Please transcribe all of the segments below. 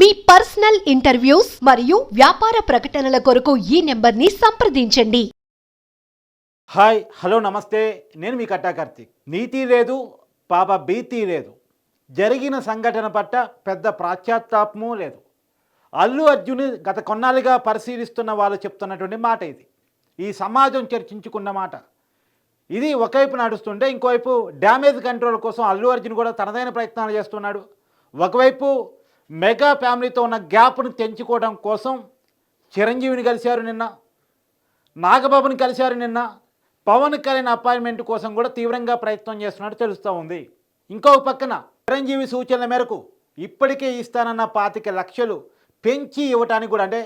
మీ personal interviews మరియు వ్యాపార ప్రకటనల కొరకు ఈ నెంబర్ని సంప్రదించండి. హాయ్ హలో నమస్తే. నేను మీ కట్టా కార్తీక్. నీతి లేదు పాప భీతి లేదు. జరిగిన సంఘటన పట్ల పెద్ద ప్రాశ్చాత్తాపము లేదు. అల్లు అర్జున్ గత కొన్నాళ్ళుగా పరిశీలిస్తున్న వాళ్ళు చెప్తున్నటువంటి మాట ఇది. ఈ సమాజం చర్చించుకున్న మాట. ఇది ఒకవైపు నడుస్తుంటే ఇంకోవైపు డ్యామేజ్ కంట్రోల్ కోసం అల్లు అర్జున్ కూడా తనదైన ప్రయత్నాలు చేస్తున్నాడు. ఒకవైపు మెగా ఫ్యామిలీతో ఉన్న గ్యాప్ను తెంచుకోవడం కోసం చిరంజీవిని కలిశారు నిన్న నాగబాబుని కలిశారు నిన్న పవన్ కళ్యాణ్ అపాయింట్మెంట్ కోసం కూడా తీవ్రంగా ప్రయత్నం చేస్తున్నట్టు తెలుస్తూ ఉంది. ఇంకో పక్కన చిరంజీవి సూచనల మేరకు ఇప్పటికే ఇస్తానన్న పాతిక లక్షలు పెంచి ఇవ్వటానికి కూడా అంటే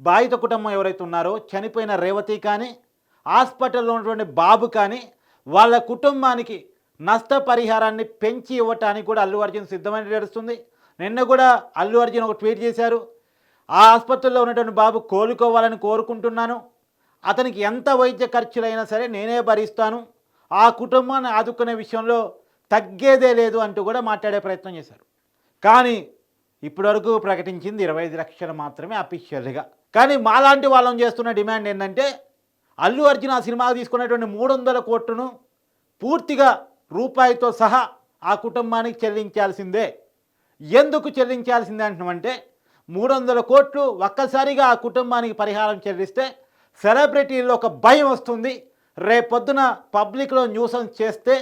బాధిత కుటుంబం ఎవరైతే ఉన్నారో చనిపోయిన రేవతి కానీ హాస్పిటల్లో ఉన్నటువంటి బాబు కానీ వాళ్ళ కుటుంబానికి నష్టపరిహారాన్ని పెంచి ఇవ్వటానికి కూడా అల్లు అర్జున్ సిద్ధమని నడుస్తుంది నిన్న కూడా అల్లు అర్జున్ ఒక ట్వీట్ చేశారు. ఆ ఆసుపత్రిలో ఉన్నటువంటి బాబు కోలుకోవాలని కోరుకుంటున్నాను. అతనికి ఎంత వైద్య ఖర్చులైనా సరే నేనే భరిస్తాను. ఆ కుటుంబాన్ని ఆదుకునే విషయంలో తగ్గేదే లేదు అంటూ కూడా మాట్లాడే ప్రయత్నం చేశారు. కానీ ఇప్పటివరకు ప్రకటించింది ఇరవై ఐదు లక్షలు మాత్రమే అఫీషియల్గా. కానీ మాలాంటి వాళ్ళం చేస్తున్న డిమాండ్ ఏంటంటే అల్లు అర్జున్ ఆ సినిమాకు తీసుకున్నటువంటి మూడు వందల కోట్లను పూర్తిగా రూపాయితో సహా ఆ కుటుంబానికి చెల్లించాల్సిందే. ఎందుకు చెల్లించాల్సిందే అంటున్నామంటే మూడు వందల కోట్లు ఒక్కసారిగా ఆ కుటుంబానికి పరిహారం చెల్లిస్తే సెలబ్రిటీల్లో ఒక భయం వస్తుంది. రేపొద్దున పబ్లిక్లో న్యూసెన్స్ చేస్తే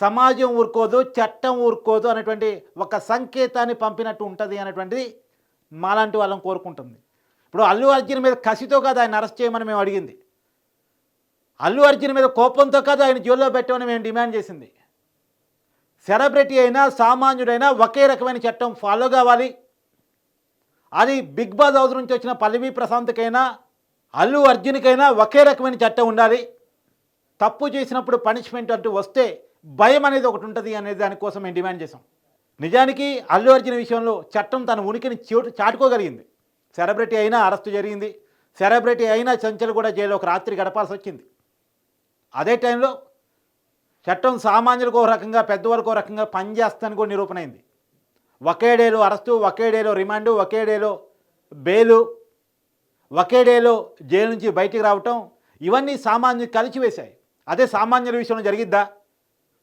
సమాజం ఊరుకోదు చట్టం ఊరుకోదు అనేటువంటి ఒక సంకేతాన్ని పంపినట్టు ఉంటుంది అనేటువంటిది మాలాంటి వాళ్ళని కోరుకుంటుంది. ఇప్పుడు అల్లు అర్జున్ మీద కసితో కాదు ఆయన అరెస్ట్ చేయమని మేము అడిగింది. అల్లు అర్జున్ మీద కోపంతో కాదు ఆయన జైల్లో పెట్టమని మేము డిమాండ్ చేసింది. సెలబ్రిటీ అయినా సామాన్యుడైనా ఒకే రకమైన చట్టం ఫాలో కావాలి. అది బిగ్ బాస్ హౌస్ నుంచి వచ్చిన పల్లవి ప్రశాంత్కైనా అల్లు అర్జున్కైనా ఒకే రకమైన చట్టం ఉండాలి. తప్పు చేసినప్పుడు పనిష్మెంట్ అంటూ వస్తే భయం అనేది ఒకటి ఉంటుంది అనేది దానికోసం మేము డిమాండ్ చేసాం నిజానికి అల్లు అర్జున్ విషయంలో చట్టం తన ఉనికిని చోటు చాటుకోగలిగింది. సెలబ్రిటీ అయినా అరెస్టు జరిగింది. సెలబ్రిటీ అయినా చంచలు కూడా జైల్లో ఒక రాత్రి గడపాల్సి వచ్చింది. అదే టైంలో చట్టం సామాన్యులకు ఒక రకంగా పెద్దవారికి ఒక రకంగా పనిచేస్తుందని కూడా నిరూపణ అయింది. ఒకే డేలో అరెస్టు ఒకే డేలో రిమాండు ఒకే డేలో బెయిలు ఒకే డేలో జైలు నుంచి బయటికి రావటం ఇవన్నీ సామాన్యులు కలిసివేశాయి అదే సామాన్యుల విషయంలో జరిగిద్దా?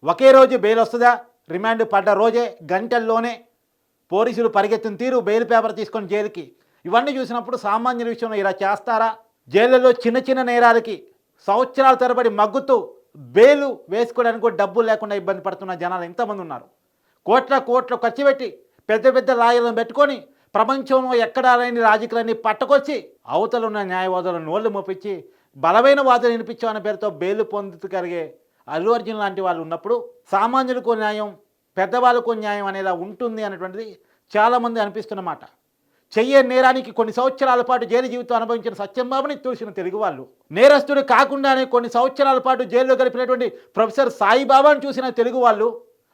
ఒకే రోజు బెయిల్ వస్తుందా? రిమాండ్ పడ్డ రోజే గంటల్లోనే పోలీసులు పరిగెత్తిన తీరు బెయిల్ పేపర్ తీసుకొని జైలుకి. ఇవన్నీ చూసినప్పుడు సామాన్యుల విషయంలో ఇలా చేస్తారా? జైళ్ళలో చిన్న చిన్న నేరాలకి సంవత్సరాల తరబడి మగ్గుతూ బేలు వేసుకోవడానికి కూడా డబ్బులు లేకుండా ఇబ్బంది పడుతున్న జనాలు ఎంతమంది ఉన్నారు? కోట్ల కోట్లు ఖర్చు పెట్టి పెద్ద పెద్ద లాయర్లను పెట్టుకొని ప్రపంచంలో ఎక్కడా లేని రాజకీయాలన్నీ పట్టుకొచ్చి అవతల ఉన్న న్యాయవాదులను నోళ్ళు మోపించి బలమైన వాదన వినిపించామన్న పేరుతో బెయిల్ పొందుతగలిగే అల్లు అర్జున్ లాంటి వాళ్ళు ఉన్నప్పుడు సామాన్యులకు న్యాయం పెద్దవాళ్ళకు న్యాయం అనేలా ఉంటుంది అనేటువంటిది చాలామంది అనిపిస్తున్నమాట చెయ్యే నేరానికి కొన్ని సంవత్సరాల పాటు జైలు జీవితం అనుభవించిన సత్యంబాబుని చూసిన తెలుగు వాళ్ళు. నేరస్తుడు కాకుండానే కొన్ని సంవత్సరాల పాటు జైల్లో గడిపినటువంటి ప్రొఫెసర్ సాయిబాబాను చూసిన తెలుగు వాళ్ళు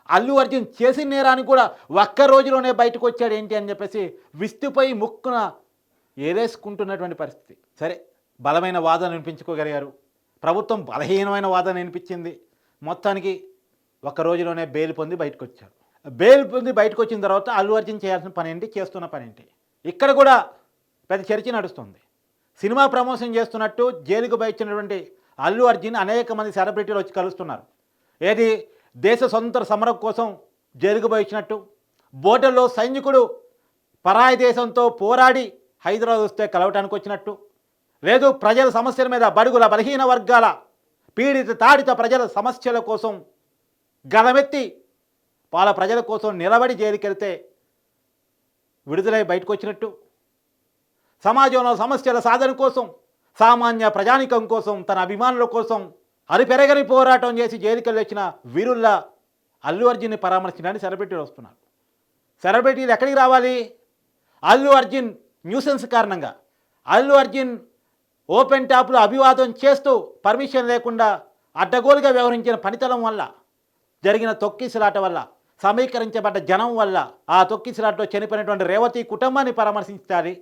అల్లు అర్జున్ చేసిన నేరానికి కూడా ఒక్క రోజులోనే బయటకు వచ్చాడు ఏంటి అని చెప్పేసి విస్తుపై ముక్కున ఏరేసుకుంటున్నటువంటి పరిస్థితి. సరే బలమైన వాదన వినిపించుకోగలిగారు. ప్రభుత్వం బలహీనమైన వాదన వినిపించింది. మొత్తానికి ఒక్క రోజులోనే బెయిల్ పొంది బయటకు వచ్చారు. బెయిల్ పొంది బయటకు వచ్చిన తర్వాత అల్లు అర్జున్ చేయాల్సిన పని ఏంటి చేస్తున్న పని ఏంటి ఇక్కడ కూడా పెద్ద చర్చ నడుస్తుంది. సినిమా ప్రమోషన్ చేస్తున్నట్టు జైలుకు బయచినటువంటి అల్లు అర్జున్ అనేక మంది సెలబ్రిటీలు వచ్చి కలుస్తున్నారు. ఏది దేశ స్వతంత్ర సమరం కోసం జైలుకు బయచినట్టు బోటల్లో సైనికుడు పరాయి దేశంతో పోరాడి హైదరాబాద్ వస్తే కలవటానికి వచ్చినట్టు లేదు ప్రజల సమస్యల మీద బడుగుల బలహీన వర్గాల పీడిత తాడిత ప్రజల సమస్యల కోసం గలమెత్తి వాళ్ళ ప్రజల కోసం నిలబడి జైలుకెళ్తే విడుదలై బయటకు వచ్చినట్టు సమాజంలో సమస్యల సాధన కోసం సామాన్య ప్రజానికం కోసం తన అభిమానుల కోసం అరిపెరగని పోరాటం చేసి జైలుకెళ్ళి వచ్చిన వీరుల్లా అల్లు అర్జున్ని పరామర్శించడానికి సెలబ్రిటీలు వస్తున్నారు. సెలబ్రిటీలు ఎక్కడికి రావాలి? అల్లు అర్జున్ న్యూసెన్స్ కారణంగా. అల్లు అర్జున్ ఓపెన్ టాప్లో అభివాదం చేస్తూ పర్మిషన్ లేకుండా అడ్డగోలుగా వ్యవహరించిన పనితలం వల్ల జరిగిన తొక్కిసలాట వల్ల సమీకరించబడ్డ జనం వల్ల ఆ తొక్కిసిలాట్లో చనిపోయినటువంటి రేవతి కుటుంబాన్ని పరామర్శించాలి.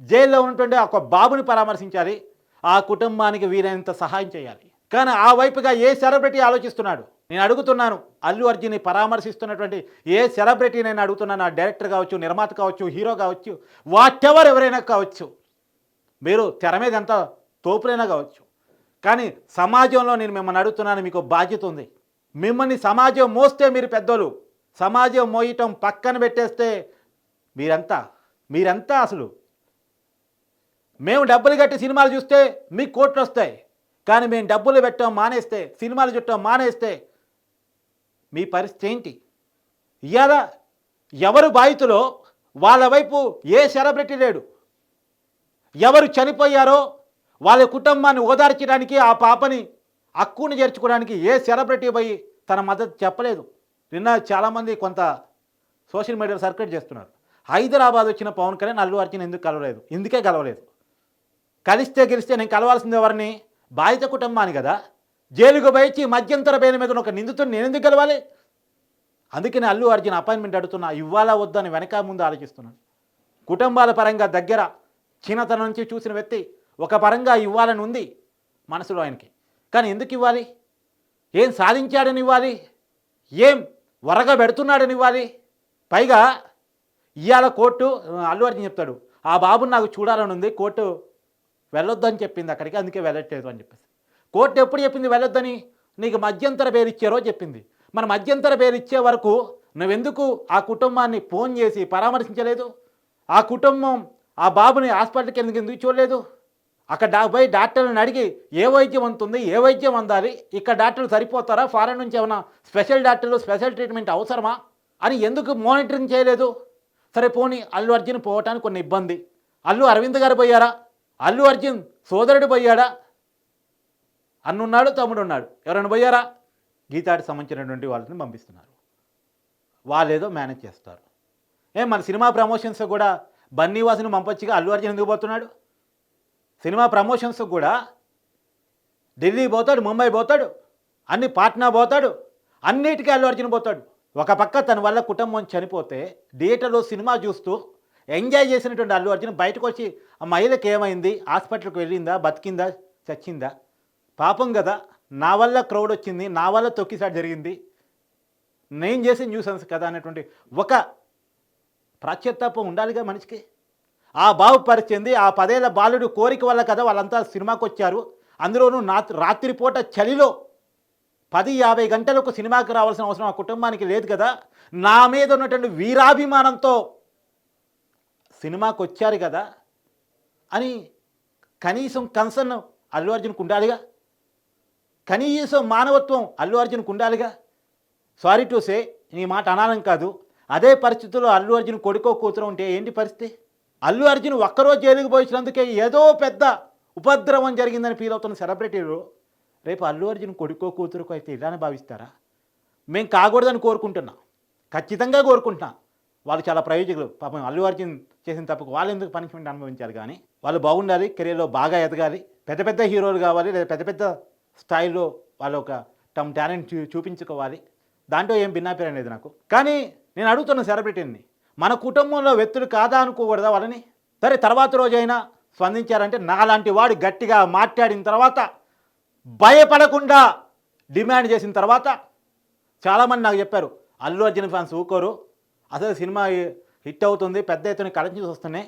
జైల్లో ఉన్నటువంటి ఒక బాబుని పరామర్శించాలి. ఆ కుటుంబానికి వీలైనంత సహాయం చేయాలి. కానీ ఆ వైపుగా ఏ సెలబ్రిటీ ఆలోచిస్తున్నాడు? నేను అడుగుతున్నాను అల్లు అర్జున్ని పరామర్శిస్తున్నటువంటి ఏ సెలబ్రిటీ నేను అడుగుతున్నాను? ఆ డైరెక్టర్ కావచ్చు నిర్మాత కావచ్చు హీరో కావచ్చు వాటెవర్ ఎవరైనా కావచ్చు. మీరు తెర మీద ఎంత తోపులైనా కావచ్చు. కానీ సమాజంలో నేను మిమ్మల్ని అడుగుతున్నాను మీకు బాధ్యత ఉంది. మిమ్మల్ని సమాజం మోస్తే మీరు పెద్దోళ్ళు. సమాజం మోయటం పక్కన పెట్టేస్తే మీరంతా మీరంతా అసలు. మేము డబ్బులు కట్టి సినిమాలు చూస్తే మీకు కోట్లు వస్తాయి. కానీ మేము డబ్బులు పెట్టడం మానేస్తే సినిమాలు చుట్టం మానేస్తే మీ పరిస్థితి ఏంటి? ఇవాళ ఎవరు బాధితులో వాళ్ళ వైపు ఏ సెలబ్రిటీ లేడు. ఎవరు చనిపోయారో వాళ్ళ కుటుంబాన్ని ఓదార్చడానికి ఆ పాపని హక్కుని చేర్చుకోవడానికి ఏ సెలబ్రిటీ పోయి తన మద్దతు చెప్పలేదు. నిన్న చాలామంది కొంత సోషల్ మీడియాలో సర్క్యులేట్ చేస్తున్నారు. హైదరాబాద్ వచ్చిన పవన్ కళ్యాణ్ అల్లు అర్జున్ ఎందుకు కలవలేదు? ఎందుకే కలవలేదు. కలిస్తే గెలిస్తే నేను కలవాల్సింది ఎవరిని? బాధిత కుటుంబాన్ని కదా. జైలుకు పోయించి మధ్యంతర బెయిల్ మీద ఒక నిందితుడిని నేను ఎందుకు కలవాలి? అందుకని అల్లు అర్జున్ అపాయింట్మెంట్ అడుగుతున్నా ఇవ్వాలా వద్దని వెనక ముందు ఆలోచిస్తున్నాను కుటుంబాల పరంగా దగ్గర చిన్నతనం నుంచి చూసిన వ్యక్తి ఒక పరంగా ఇవ్వాలని ఉంది మనసులో ఆయనకి. కానీ ఎందుకు ఇవ్వాలి? ఏం సాధించాడని ఇవ్వాలి? ఏం వరగా పెడుతున్నాడని ఇవ్వాలి? పైగా ఇవాళ కోర్టు అల్లు అర్జున్ చెప్తాడు ఆ బాబుని నాకు చూడాలని ఉంది కోర్టు వెళ్ళొద్దని చెప్పింది అక్కడికి అందుకే వెళ్ళట్లేదు అని చెప్పేసి. కోర్టు ఎప్పుడు చెప్పింది వెళ్ళొద్దని? నీకు మధ్యంతర పేరు ఇచ్చారో చెప్పింది. మన మధ్యంతర పేరు ఇచ్చే వరకు నువ్వెందుకు ఆ కుటుంబాన్ని ఫోన్ చేసి పరామర్శించలేదు? ఆ కుటుంబం ఆ బాబుని హాస్పిటల్కి ఎందుకు ఎందుకు చూడలేదు? అక్కడ పోయి డాక్టర్ని అడిగి ఏ వైద్యం అందుతుంది ఏ వైద్యం అందాలి ఇక్కడ డాక్టర్లు సరిపోతారా ఫారెన్ నుంచి ఏమైనా స్పెషల్ డాక్టర్లు స్పెషల్ ట్రీట్మెంట్ అవసరమా అని ఎందుకు మానిటరింగ్ చేయలేదు? సరే పోనీ అల్లు అర్జున్ పోవటానికి కొన్ని ఇబ్బంది. అల్లు అరవింద్ గారు పోయారా? అల్లు అర్జున్ సోదరుడు పోయాడా? అన్నున్నాడు తమ్ముడు ఉన్నాడు ఎవరైనా పోయారా? గీతాడికి సంబంధించినటువంటి వాళ్ళని పంపిస్తున్నారు. వాళ్ళేదో మేనేజ్ చేస్తారు. ఏ మన సినిమా ప్రమోషన్స్ కూడా బన్నీవాసుని పంపొచ్చుగా అల్లు అర్జున్ ఎందుకు పోతున్నాడు? సినిమా ప్రమోషన్స్ కూడా ఢిల్లీ పోతాడు ముంబై పోతాడు అన్ని పాట్నా పోతాడు అన్నిటికీ అల్లు అర్జున్ పోతాడు. ఒక పక్క తన వల్ల కుటుంబం చనిపోతే థియేటర్లో సినిమా చూస్తూ ఎంజాయ్ చేసినటువంటి అల్లు అర్జున్ బయటకు వచ్చి ఆ మహిళకి ఏమైంది? హాస్పిటల్కి వెళ్ళిందా? బతికిందా? చచ్చిందా? పాపం కదా నా వల్ల క్రౌడ్ వచ్చింది నా వల్ల తొక్కిసాటు జరిగింది. నేను చేసే న్యూసెన్స్ కదా అనేటువంటి ఒక ప్రాచ్యత్తాపం ఉండాలిగా మనిషికి. ఆ బాగుపరిచింది ఆ పదేళ్ళ బాలుడు కోరిక వల్ల కదా వాళ్ళంతా సినిమాకి వచ్చారు అందులోనూ నా రాత్రిపూట చలిలో పది యాభై గంటలకు సినిమాకి రావాల్సిన అవసరం ఆ కుటుంబానికి లేదు కదా. నా మీద ఉన్నటువంటి వీరాభిమానంతో సినిమాకి వచ్చారు కదా అని కనీసం కన్సర్న్ అల్లు అర్జున్కు ఉండాలిగా? కనీసం మానవత్వం అల్లు అర్జున్కు ఉండాలిగా? సారీ టు సే నీ మాట అనాలని కాదు. అదే పరిస్థితుల్లో అల్లు అర్జున్ కొడుకో కూతురు ఉంటే ఏంటి పరిస్థితి? అల్లు అర్జున్ ఒక్కరోజు జైలుకు పోయించినందుకే ఏదో పెద్ద ఉపద్రవం జరిగిందని ఫీల్ అవుతున్న సెలబ్రిటీలు రేపు అల్లు అర్జున్ కొడుకో కూతురుకో అయితే ఇలానే భావిస్తారా? మేము కాకూడదని కోరుకుంటున్నాం. ఖచ్చితంగా కోరుకుంటున్నాం. వాళ్ళు చాలా ప్రయోజకులు. పాపం అల్లు అర్జున్ చేసిన తప్పుకు వాళ్ళు ఎందుకు పనిష్మెంట్ అనుభవించారు కానీ వాళ్ళు బాగుండాలి కెరీర్లో బాగా ఎదగాలి పెద్ద పెద్ద హీరోలు కావాలి లేదా పెద్ద పెద్ద స్థాయిలో వాళ్ళ ఒక తమ టాలెంట్ చూ చూపించుకోవాలి. దాంట్లో ఏం భిన్నాభిప్రాయం లేదు నాకు. కానీ నేను అడుగుతున్న సెలబ్రిటీని మన కుటుంబంలో వ్యక్తులు కాదా అనుకోకూడదా వాళ్ళని? సరే తర్వాత రోజైనా స్పందించారంటే నాలాంటి వాడు గట్టిగా మాట్లాడిన తర్వాత భయపడకుండా డిమాండ్ చేసిన తర్వాత చాలామంది నాకు చెప్పారు అల్లు అర్జున్ ఫ్యాన్స్ ఊకోరు అసలు సినిమా హిట్ అవుతుంది పెద్ద ఎత్తున కలెక్షన్స్ వస్తున్నాయి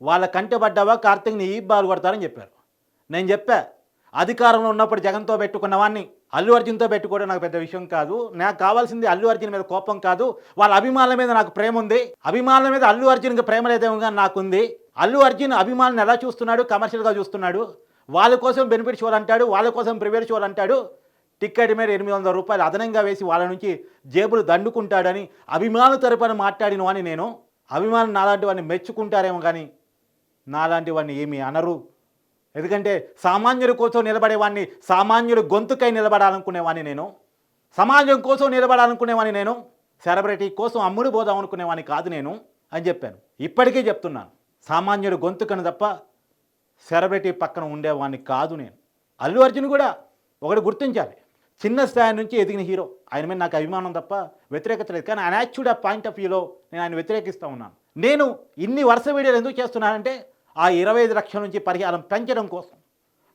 వాళ్ళ కంటే పడ్డావా కార్తీక్ని ఈ బాల్ కొడతారని చెప్పారు. నేను చెప్పా అధికారంలో ఉన్నప్పుడు జగన్తో పెట్టుకున్న వాడిని అల్లు అర్జున్తో పెట్టుకోవడం నాకు పెద్ద విషయం కాదు. నాకు కావాల్సింది అల్లు అర్జున్ మీద కోపం కాదు. వాళ్ళ అభిమానుల మీద నాకు ప్రేమ ఉంది. అభిమానుల మీద అల్లు అర్జున్కి ప్రేమ లేదేమో నాకుంది. అల్లు అర్జున్ అభిమానులను ఎలా చూస్తున్నాడు? కమర్షియల్గా చూస్తున్నాడు. వాళ్ళ కోసం బెనిఫిట్ షోలు అంటాడు. వాళ్ళ కోసం ప్రివేర్ షోలు అంటాడు. టికెట్ మీద ఎనిమిది వందల రూపాయలు అదనంగా వేసి వాళ్ళ నుంచి జేబులు దండుకుంటాడని అభిమానుల తరపున మాట్లాడిన వాడిని నేను. అభిమానులు నాలాంటి వాడిని మెచ్చుకుంటారేమో కానీ నాలాంటి వాడిని ఏమీ అనరు. ఎందుకంటే సామాన్యుల కోసం నిలబడేవాడిని సామాన్యుల గొంతుకై నిలబడాలనుకునేవాడిని నేను. సమాజం కోసం నిలబడాలనుకునేవాడిని నేను. సెలబ్రిటీ కోసం అమ్ముడు పోదాం అనుకునేవాడిని కాదు నేను అని చెప్పాను. ఇప్పటికీ చెప్తున్నాను. సామాన్యుడు గొంతుకను తప్ప సెలబ్రిటీ పక్కన ఉండేవాడిని కాదు నేను. అల్లు అర్జున్ కూడా ఒకటి గుర్తించాలి. చిన్న స్థాయి నుంచి ఎదిగిన హీరో. ఆయన మీద నాకు అభిమానం తప్ప వ్యతిరేకత లేదు. కానీ యాక్చువల్ పాయింట్ ఆఫ్ వ్యూలో నేను ఆయన వ్యతిరేకిస్తూ ఉన్నాను. నేను ఇన్ని వరుస వీడియోలు ఎందుకు చేస్తున్నానంటే ఆ ఇరవై ఐదు లక్షల నుంచి పరిహారం పెంచడం కోసం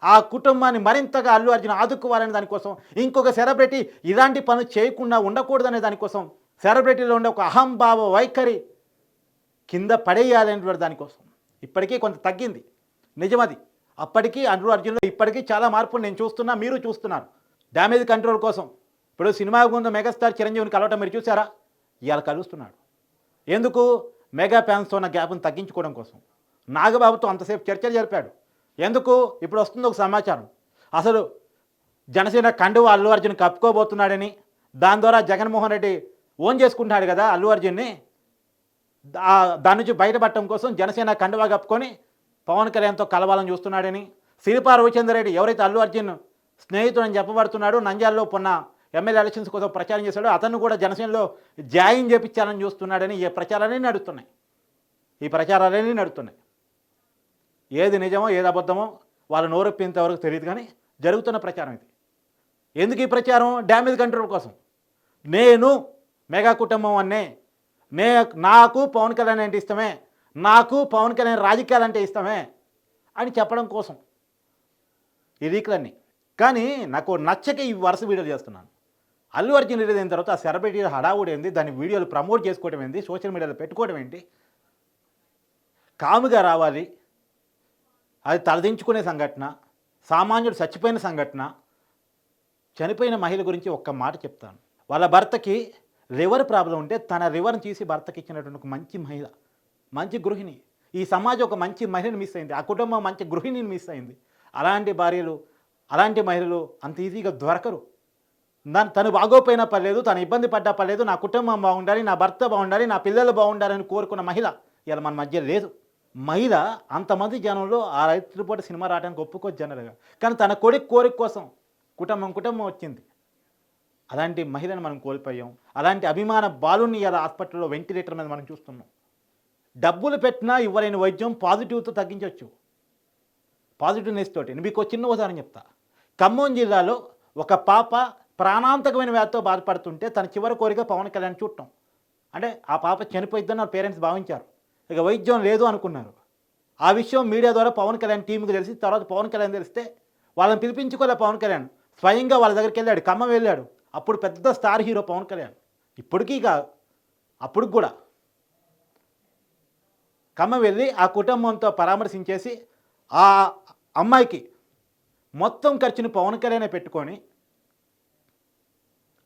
ఆ కుటుంబాన్ని మరింతగా అల్లు అర్జున్ ఆదుకోవాలనే దానికోసం ఇంకొక సెలబ్రిటీ ఇలాంటి పనులు చేయకుండా ఉండకూడదనే దానికోసం సెలబ్రిటీలో ఉండే ఒక అహంభావ వైఖరి కింద పడేయాలనేటువంటి దానికోసం ఇప్పటికీ కొంత తగ్గింది. నిజమది. అప్పటికీ అల్లు అర్జున్లో ఇప్పటికీ చాలా మార్పులు నేను చూస్తున్నా మీరు చూస్తున్నారు. డ్యామేజ్ కంట్రోల్ కోసం. ఇప్పుడు సినిమా ముందు మెగాస్టార్ చిరంజీవిని కలవటం మీరు చూసారా ఇవాళ కలుస్తున్నాడు. ఎందుకు? మెగా ఫ్యాన్స్తో ఉన్న గ్యాప్ను తగ్గించుకోవడం కోసం. నాగబాబుతో అంతసేపు చర్చలు జరిపాడు. ఎందుకు? ఇప్పుడు వస్తుంది ఒక సమాచారం. అసలు జనసేన కండువ అల్లు అర్జున్ కప్పుకోబోతున్నాడని దాని ద్వారా జగన్మోహన్ రెడ్డి ఓన్ చేసుకుంటున్నాడు కదా అల్లు అర్జున్ని. దాని నుంచి బయటపడటం కోసం జనసేన కండువా కప్పుకొని పవన్ కళ్యాణ్తో కలవాలని చూస్తున్నాడని సిరిపా రవిచంద్ర రెడ్డి ఎవరైతే అల్లు అర్జున్ స్నేహితుడని చెప్పబడుతున్నాడో నంద్యాలలో పొన్న ఎమ్మెల్యే ఎలక్షన్స్ కోసం ప్రచారం చేశాడో అతను కూడా జనసేనలో జాయిన్ చేపించాలని చూస్తున్నాడని ఈ ప్రచారాలన్నీ నడుస్తున్నాయి. ఈ ప్రచారాలన్నీ నడుస్తున్నాయి. ఏది నిజమో ఏది అబద్ధమో వాళ్ళ నోరొప్పింతవరకు తెలియదు కానీ జరుగుతున్న ప్రచారం ఇది. ఎందుకు ఈ ప్రచారం? డ్యామేజ్ కంట్రోల్ కోసం. నేను మెగా కుటుంబం అన్నే. నే నాకు పవన్ కళ్యాణ్ అంటే ఇష్టమే. నాకు పవన్ కళ్యాణ్ రాజకీయాలు అంటే ఇష్టమే అని చెప్పడం కోసం. ఈ రీకులన్నీ. కానీ నాకు నచ్చక ఈ వరుస వీడియోలు చేస్తున్నాను. అల్లు అర్జున్ రిలీజ్ అయిన తర్వాత ఆ సెలబ్రిటీ హడావుడి ఏంది? దాని వీడియోలు ప్రమోట్ చేసుకోవడం ఏంది? సోషల్ మీడియాలో పెట్టుకోవడం ఏంటి? కాముగా రావాలి. అది తలదించుకునే సంఘటన సామాన్యుడు చచ్చిపోయిన సంఘటన చనిపోయిన మహిళ గురించి ఒక్క మాట చెప్తాను. వాళ్ళ భర్తకి లివర్ ప్రాబ్లం ఉంటే తన లివర్ని తీసి భర్తకి ఇచ్చినటువంటి ఒక మంచి మహిళ మంచి గృహిణి. ఈ సమాజం ఒక మంచి మహిళని మిస్ అయింది. ఆ కుటుంబం మంచి గృహిణిని మిస్ అయింది. అలాంటి భార్యలు అలాంటి మహిళలు అంత ఈజీగా దొరకరు. దాని తను బాగోపోయినా పర్లేదు తను ఇబ్బంది పడ్డా పర్లేదు నా కుటుంబం బాగుండాలి నా భర్త బాగుండాలి నా పిల్లలు బాగుండాలని కోరుకున్న మహిళ ఇలా మన మధ్య లేదు. మహిళ అంతమంది జనంలో ఆ రైతు పూట సినిమా రావడానికి ఒప్పుకోవచ్చు జనరల్గా. కానీ తన కొడుకు కోరిక కోసం కుటుంబం కుటుంబం వచ్చింది. అలాంటి మహిళను మనం కోల్పోయాం. అలాంటి అభిమాన బాలుని ఇలా హాస్పిటల్లో వెంటిలేటర్ మీద మనం చూస్తున్నాం. డబ్బులు పెట్టినా ఇవ్వలేని వైద్యం పాజిటివ్తో తగ్గించవచ్చు. పాజిటివ్నెస్ తోటి. నేను మీకు చిన్న ఉదాహరణ చెప్తా. ఖమ్మం జిల్లాలో ఒక పాప ప్రాణాంతకమైన వ్యాధితో బాధపడుతుంటే తన చివరి కోరిక పవన్ కళ్యాణ్ చూడటం. అంటే ఆ పాప చనిపోయిద్దని వాళ్ళ పేరెంట్స్ భావించారు. ఇక వైద్యం లేదు అనుకున్నారు. ఆ విషయం మీడియా ద్వారా పవన్ కళ్యాణ్ టీంకి తెలిసి తర్వాత పవన్ కళ్యాణ్ తెలిస్తే వాళ్ళని పిలిపించుకోలే పవన్ కళ్యాణ్. స్వయంగా వాళ్ళ దగ్గరికి వెళ్ళాడు ఖమ్మం వెళ్ళాడు. అప్పుడు పెద్ద స్టార్ హీరో పవన్ కళ్యాణ్. ఇప్పటికీ ఇక అప్పుడు కూడా. ఖమ్మం వెళ్ళి ఆ కుటుంబంతో పరామర్శించేసి ఆ అమ్మాయికి మొత్తం ఖర్చుని పవన్ కళ్యాణే పెట్టుకొని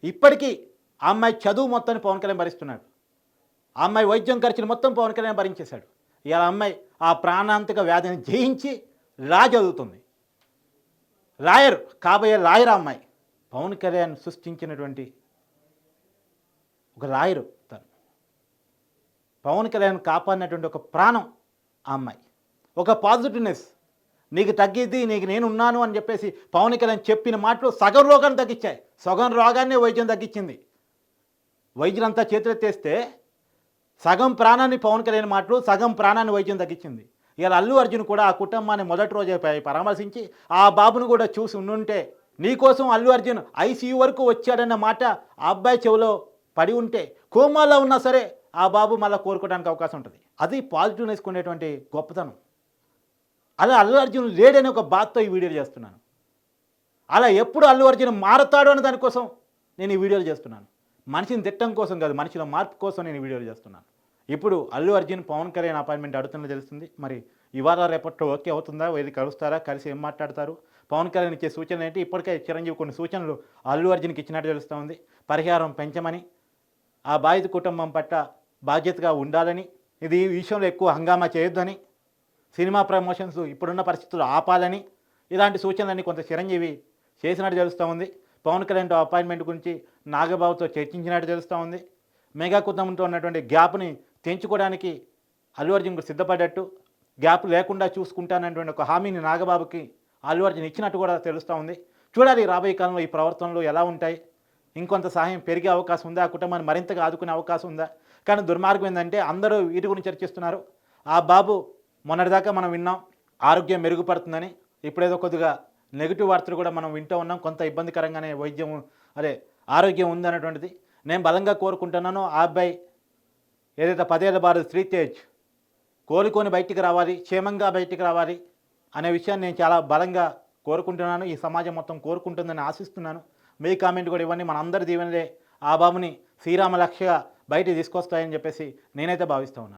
ఇప్పటికీ ఆ అమ్మాయి చదువు మొత్తాన్ని పవన్ కళ్యాణ్ భరిస్తున్నాడు. ఆ అమ్మాయి వైద్యం ఖర్చులు మొత్తం పవన్ కళ్యాణ్ భరించేశాడు. ఇలా అమ్మాయి ఆ ప్రాణాంతక వ్యాధిని జయించి లా చదువుతుంది. లాయర్ కాబోయే లాయర్ అమ్మాయి. పవన్ కళ్యాణ్ సృష్టించినటువంటి ఒక లాయరు తను. పవన్ కళ్యాణ్ కాపాడినటువంటి ఒక ప్రాణం ఆ అమ్మాయి. ఒక పాజిటివ్నెస్. నీకు తగ్గిద్ది నీకు నేను ఉన్నాను అని చెప్పేసి పవన్ కళ్యాణ్ చెప్పిన మాటలు సగం రోగాన్ని తగ్గించాయి. సగం రోగాన్నే వైద్యం తగ్గించింది. వైద్యులంతా చేతులెత్తేస్తే సగం ప్రాణాన్ని పవన్ కళ్యాణ్ మాటలు సగం ప్రాణాన్ని వైద్యం తగ్గించింది. ఇలా అల్లు అర్జున్ కూడా ఆ కుటుంబాన్ని మొదటి రోజే పరామర్శించి ఆ బాబును కూడా చూసి ఉండుంటే నీకోసం అల్లు అర్జున్ ఐసీయూ వరకు వచ్చాడన్న మాట ఆ అబ్బాయి చెవిలో పడి ఉంటే కోమాలో ఉన్నా సరే ఆ బాబు మళ్ళీ కోరుకోవడానికి అవకాశం ఉంటుంది. అది పాజిటివ్నెస్ ఉండేటువంటి గొప్పతనం. అలా అల్లు అర్జున్ లేడని ఒక బాధతో ఈ వీడియోలు చేస్తున్నాను. అలా ఎప్పుడు అల్లు అర్జున్ మారతాడు అనే దానికోసం నేను ఈ వీడియోలు చేస్తున్నాను. మనిషిని తిట్టడం కోసం కాదు మనిషిలో మార్పు కోసం నేను వీడియోలు చేస్తున్నాను. ఇప్పుడు అల్లు అర్జున్ పవన్ కళ్యాణ్ అపాయింట్మెంట్ అడుగుతున్నది తెలుస్తుంది. మరి ఇవాళ రేపట్లో ఓకే అవుతుందా? వెళ్ళి కలుస్తారా? కలిసి ఏం మాట్లాడతారు? పవన్ కళ్యాణ్ ఇచ్చే సూచనలు ఏంటి? ఇప్పటికే చిరంజీవి కొన్ని సూచనలు అల్లు అర్జున్కి ఇచ్చినట్టు తెలుస్తూ ఉంది. పరిహారం పెంచమని ఆ బాధిత కుటుంబం పట్ల బాధ్యతగా ఉండాలని ఇది ఈ విషయంలో ఎక్కువ హంగామా చేయొద్దని సినిమా ప్రమోషన్స్ ఇప్పుడున్న పరిస్థితులు ఆపాలని ఇలాంటి సూచనలన్నీ కొంత చిరంజీవి చేసినట్టు తెలుస్తూ ఉంది. పవన్ కళ్యాణ్ అపాయింట్మెంట్ గురించి నాగబాబుతో చర్చించినట్టు తెలుస్తూ ఉంది. మెగా కుటుంబంతో ఉన్నటువంటి గ్యాప్ని తెంచుకోవడానికి అల్లు అర్జున్కు సిద్ధపడ్డట్టు. గ్యాప్ లేకుండా చూసుకుంటానటువంటి ఒక హామీని నాగబాబుకి అల్లు అర్జున్ ఇచ్చినట్టు కూడా తెలుస్తూ ఉంది. చూడాలి రాబోయే కాలంలో ఈ ప్రవర్తనలు ఎలా ఉంటాయి. ఇంకొంత సహాయం పెరిగే అవకాశం ఉందా? ఆ కుటుంబాన్ని మరింతగా ఆదుకునే అవకాశం ఉందా? కానీ దుర్మార్గం ఏంటంటే అందరూ వీటి గురించి చర్చిస్తున్నారు. ఆ బాబు మొన్నటిదాకా మనం విన్నాం ఆరోగ్యం మెరుగుపడుతుందని. ఇప్పుడేదో కొద్దిగా నెగిటివ్ వార్తలు కూడా మనం వింటూ ఉన్నాం. కొంత ఇబ్బందికరంగానే వైద్యం అదే ఆరోగ్యం ఉందనేటువంటిది నేను బలంగా కోరుకుంటున్నాను ఆ అబ్బాయి ఏదైతే పదేళ్ళ బారు శ్రీతేజ్ కోలుకొని బయటికి రావాలి క్షేమంగా బయటికి రావాలి అనే విషయాన్ని నేను చాలా బలంగా కోరుకుంటున్నాను. ఈ సమాజం మొత్తం కోరుకుంటుందని ఆశిస్తున్నాను. మీ కామెంట్ కూడా ఇవ్వండి. మనందరి దీవెనలే ఆ బాబుని శ్రీరామ లక్ష్యగా బయట తీసుకొస్తాయని చెప్పేసి నేనైతే భావిస్తూ ఉన్నాను.